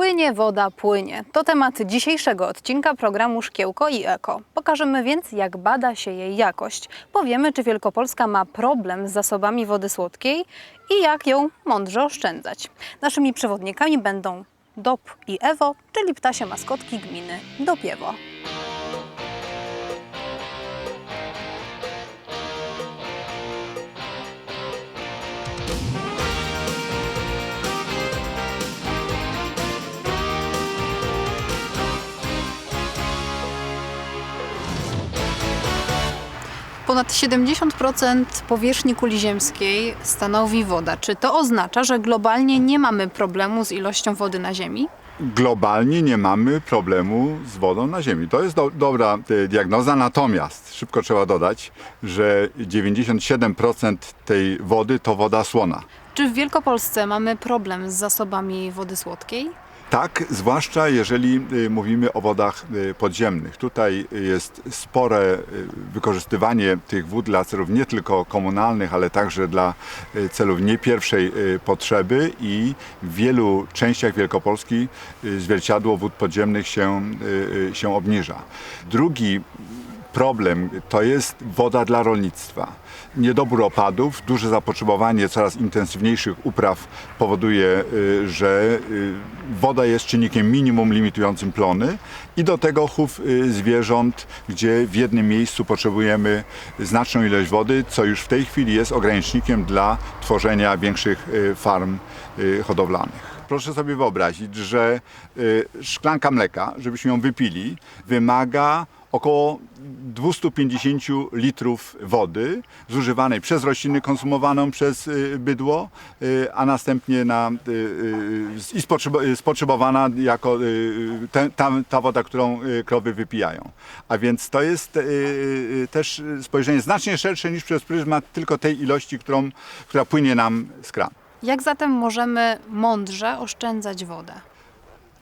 Płynie woda, płynie. To temat dzisiejszego odcinka programu Szkiełko i Eko. Pokażemy więc, jak bada się jej jakość. Powiemy, czy Wielkopolska ma problem z zasobami wody słodkiej i jak ją mądrze oszczędzać. Naszymi przewodnikami będą DOP i EWO, czyli ptasie maskotki gminy Dopiewo. Ponad 70% powierzchni kuli ziemskiej stanowi woda. Czy to oznacza, że globalnie nie mamy problemu z ilością wody na Ziemi? Globalnie nie mamy problemu z wodą na Ziemi. To jest do, dobra e, diagnoza, natomiast szybko trzeba dodać, że 97% tej wody to woda słona. Czy w Wielkopolsce mamy problem z zasobami wody słodkiej? Tak, zwłaszcza jeżeli y, mówimy o wodach y, podziemnych. Tutaj jest spore y, wykorzystywanie tych wód dla celów nie tylko komunalnych, ale także dla celów nie pierwszej potrzeby i w wielu częściach Wielkopolski zwierciadło wód podziemnych się, się obniża. Drugi problem to jest woda dla rolnictwa. Niedobór opadów, duże zapotrzebowanie coraz intensywniejszych upraw powoduje, y, że y, woda jest czynnikiem minimum limitującym plony i do tego chów y, zwierząt, gdzie w jednym miejscu potrzebujemy znaczną ilość wody, co już w tej chwili jest ogranicznikiem dla tworzenia większych farm hodowlanych. Proszę sobie wyobrazić, że szklanka mleka, żebyśmy ją wypili, wymaga około 250 litrów wody zużywanej przez rośliny, konsumowaną przez y, bydło, y, a następnie na, y, i spotrzebowana jako ta, ta woda, którą krowy wypijają. A więc to jest też spojrzenie znacznie szersze niż przez pryzmat tylko tej ilości, którą, która płynie nam z kranu. Jak zatem możemy mądrze oszczędzać wodę?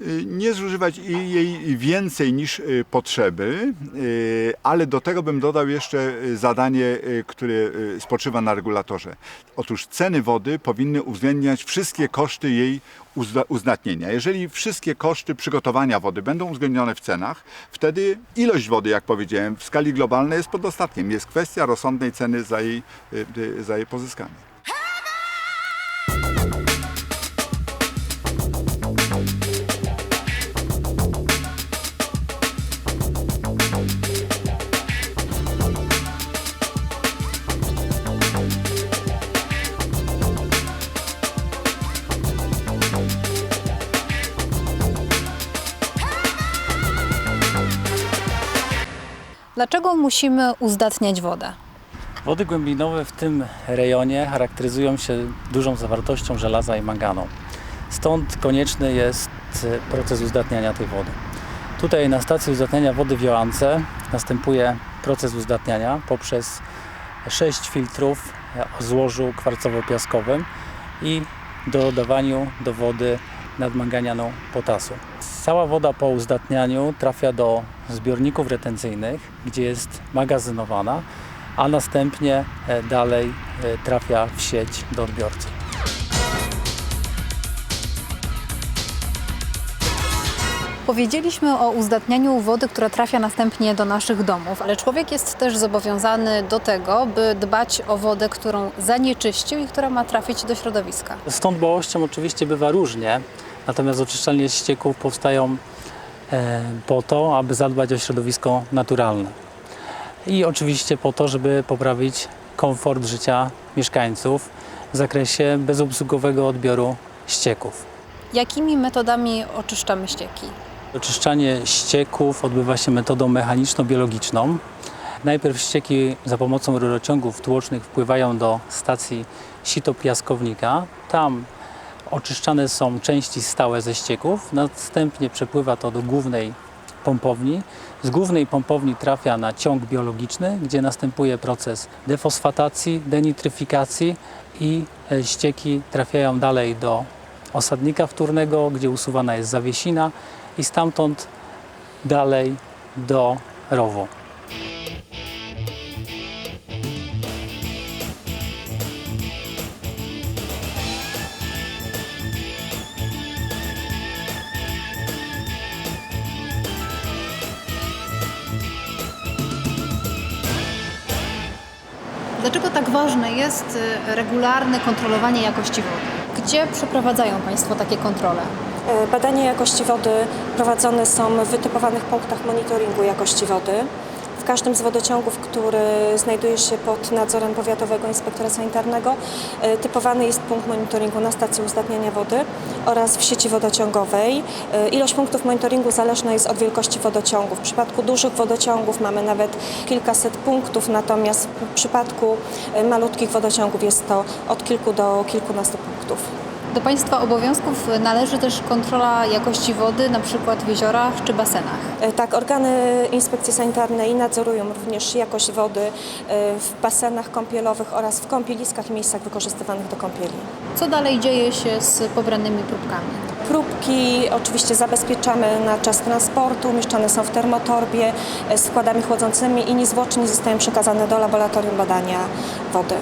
Y, nie zużywać jej więcej niż y, potrzeby, y, ale do tego bym dodał jeszcze zadanie, które spoczywa na regulatorze. Otóż ceny wody powinny uwzględniać wszystkie koszty jej uzna- uzdatnienia. Jeżeli wszystkie koszty przygotowania wody będą uwzględnione w cenach, wtedy ilość wody, jak powiedziałem, w skali globalnej jest pod dostatkiem. Jest kwestia rozsądnej ceny za jej, za jej pozyskanie. Musimy uzdatniać wodę? Wody głębinowe w tym rejonie charakteryzują się dużą zawartością żelaza i manganu. Stąd konieczny jest proces uzdatniania tej wody. Tutaj na stacji uzdatniania wody w Joance następuje proces uzdatniania poprzez 6 filtrów o złożu kwarcowo-piaskowym i dodawaniu do wody nadmanganianą potasu. Cała woda po uzdatnianiu trafia do zbiorników retencyjnych, gdzie jest magazynowana, a następnie e, dalej e, trafia w sieć do odbiorcy. Powiedzieliśmy o uzdatnianiu wody, która trafia następnie do naszych domów, ale człowiek jest też zobowiązany do tego, by dbać o wodę, którą zanieczyścił i która ma trafić do środowiska. Z tą dbałością oczywiście bywa różnie, natomiast oczyszczalnie ścieków powstają e, po to, aby zadbać o środowisko naturalne. I oczywiście po to, żeby poprawić komfort życia mieszkańców w zakresie bezobsługowego odbioru ścieków. Jakimi metodami oczyszczamy ścieki? Oczyszczanie ścieków odbywa się metodą mechaniczno-biologiczną. Najpierw ścieki za pomocą rurociągów tłocznych wpływają do stacji sitopiaskownika. Tam oczyszczane są części stałe ze ścieków. Następnie przepływa to do głównej pompowni. Z głównej pompowni trafia na ciąg biologiczny, gdzie następuje proces defosfatacji, denitryfikacji i e, ścieki trafiają dalej do osadnika wtórnego, gdzie usuwana jest zawiesina i stamtąd dalej do rowu. Dlaczego tak ważne jest y, regularne kontrolowanie jakości wody? Gdzie przeprowadzają Państwo takie kontrole? E, Badania jakości wody prowadzone są w wytypowanych punktach monitoringu jakości wody. Każdym z wodociągów, który znajduje się pod nadzorem powiatowego inspektora sanitarnego, e, typowany jest punkt monitoringu na stacji uzdatniania wody oraz w sieci wodociągowej. E, Ilość punktów monitoringu zależna jest od wielkości wodociągu. W przypadku dużych wodociągów mamy nawet kilkaset punktów, natomiast w przypadku e, malutkich wodociągów jest to od kilku do kilkunastu punktów. Do Państwa obowiązków należy też kontrola jakości wody, na przykład w jeziorach czy basenach. E, Tak, organy inspekcji sanitarnej nadzorują również jakość wody e, w basenach kąpielowych oraz w kąpieliskach i miejscach wykorzystywanych do kąpieli. Co dalej dzieje się z pobranymi próbkami? Próbki oczywiście zabezpieczamy na czas transportu, umieszczane są w termotorbie e, z składami chłodzącymi i niezwłocznie zostają przekazane do laboratorium badania wody.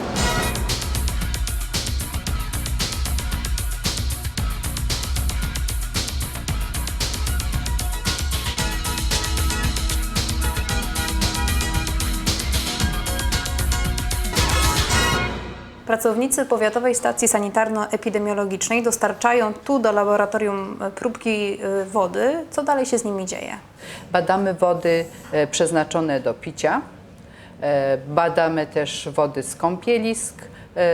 Pracownicy Powiatowej Stacji Sanitarno-Epidemiologicznej dostarczają tu do laboratorium e, próbki e, wody. Co dalej się z nimi dzieje? Badamy wody e, przeznaczone do picia. Badamy też wody z kąpielisk,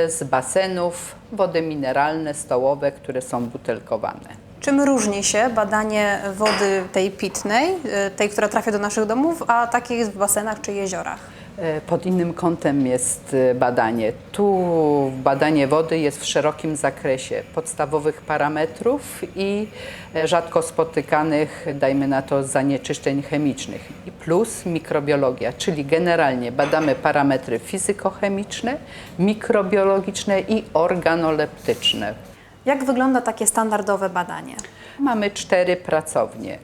z basenów, wody mineralne, stołowe, które są butelkowane. Czym różni się badanie wody tej pitnej, tej, która trafia do naszych domów, a takiej w basenach czy jeziorach? E, Pod innym kątem jest e, badanie. Tu badanie wody jest w szerokim zakresie podstawowych parametrów i e, rzadko spotykanych, dajmy na to, zanieczyszczeń chemicznych. I plus mikrobiologia, czyli generalnie badamy parametry fizykochemiczne, mikrobiologiczne i organoleptyczne. Jak wygląda takie standardowe badanie? Mamy cztery pracownie e,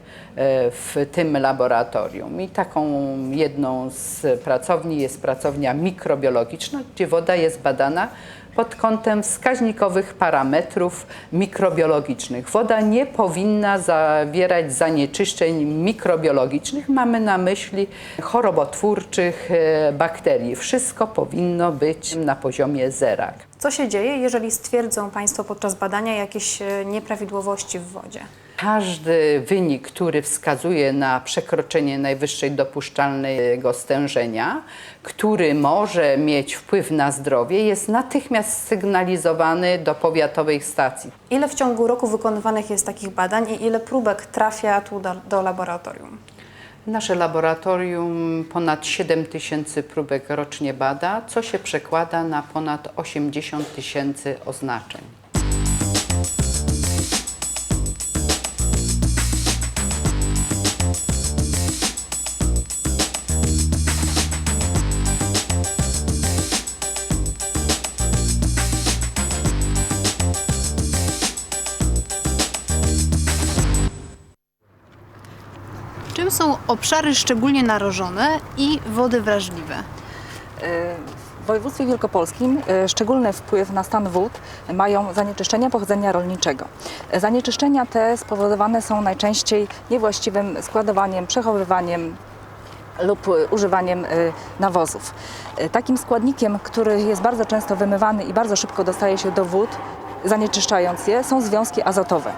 w tym laboratorium i taką jedną z pracowni jest pracownia mikrobiologiczna, gdzie woda jest badana pod kątem wskaźnikowych parametrów mikrobiologicznych. Woda nie powinna zawierać zanieczyszczeń mikrobiologicznych. Mamy na myśli chorobotwórczych e, bakterii. Wszystko powinno być na poziomie zera. Co się dzieje, jeżeli stwierdzą Państwo podczas badania jakieś e, nieprawidłowości w wodzie? Każdy wynik, który wskazuje na przekroczenie najwyższej dopuszczalnego stężenia, który może mieć wpływ na zdrowie, jest natychmiast sygnalizowany do powiatowej stacji. Ile w ciągu roku wykonywanych jest takich badań i ile próbek trafia tu do, do laboratorium? Nasze laboratorium ponad 7 tysięcy próbek rocznie bada, co się przekłada na ponad 80 tysięcy oznaczeń. Czym są obszary szczególnie narażone i wody wrażliwe? W województwie wielkopolskim e, szczególny wpływ na stan wód mają zanieczyszczenia pochodzenia rolniczego. Zanieczyszczenia te spowodowane są najczęściej niewłaściwym składowaniem, przechowywaniem lub e, używaniem e, nawozów. Takim składnikiem, który jest bardzo często wymywany i bardzo szybko dostaje się do wód, zanieczyszczając je, są związki azotowe.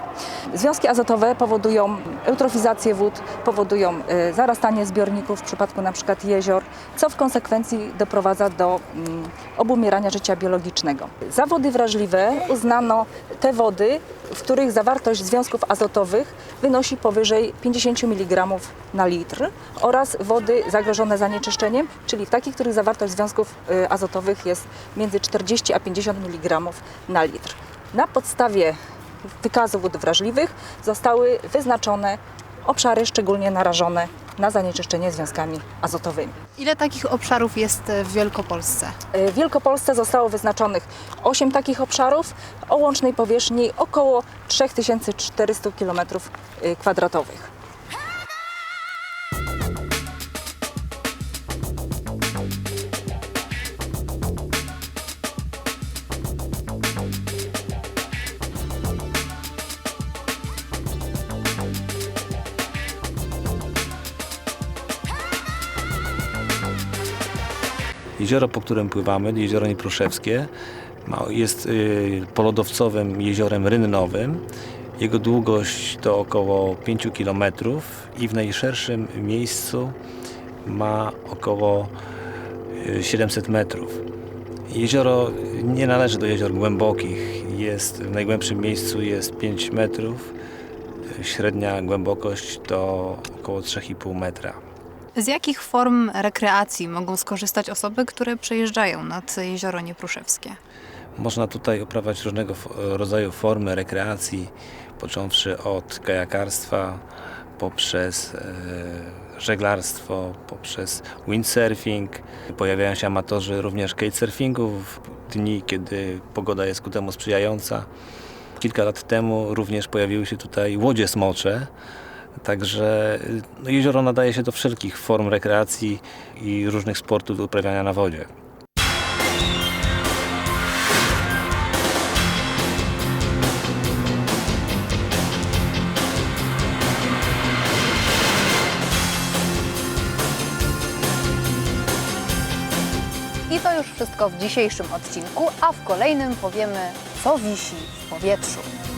Związki azotowe powodują eutrofizację wód, powodują e, zarastanie zbiorników w przypadku przykład jezior, co w konsekwencji doprowadza do mm, obumierania życia biologicznego. Za wody wrażliwe uznano te wody, w których zawartość związków azotowych wynosi powyżej 50 mg na litr oraz wody zagrożone zanieczyszczeniem, czyli takich, których zawartość związków y, azotowych jest między 40 a 50 mg na litr. Na podstawie wykazu wód wrażliwych zostały wyznaczone obszary szczególnie narażone na zanieczyszczenie związkami azotowymi. Ile takich obszarów jest e, w Wielkopolsce? W Wielkopolsce zostało wyznaczonych 8 takich obszarów o łącznej powierzchni około 3400 km2. Jezioro, po którym pływamy, jezioro Niepruszewskie, ma, jest y, polodowcowym jeziorem rynnowym. Jego długość to około 5 km i w najszerszym miejscu ma około y, 700 metrów. Jezioro nie należy do jezior głębokich. Jest, w najgłębszym miejscu jest 5 metrów. Średnia głębokość to około 3,5 metra. Z jakich form rekreacji mogą skorzystać osoby, które przejeżdżają nad jezioro Niepruszewskie? Można tutaj uprawiać różnego rodzaju formy rekreacji, począwszy od kajakarstwa, poprzez e, żeglarstwo, poprzez windsurfing. Pojawiają się amatorzy również kitesurfingu w dni, kiedy pogoda jest ku temu sprzyjająca. Kilka lat temu również pojawiły się tutaj łodzie smocze. Także no, jezioro nadaje się do wszelkich form rekreacji i różnych sportów do uprawiania na wodzie. I to już wszystko w dzisiejszym odcinku, a w kolejnym powiemy, co wisi w powietrzu.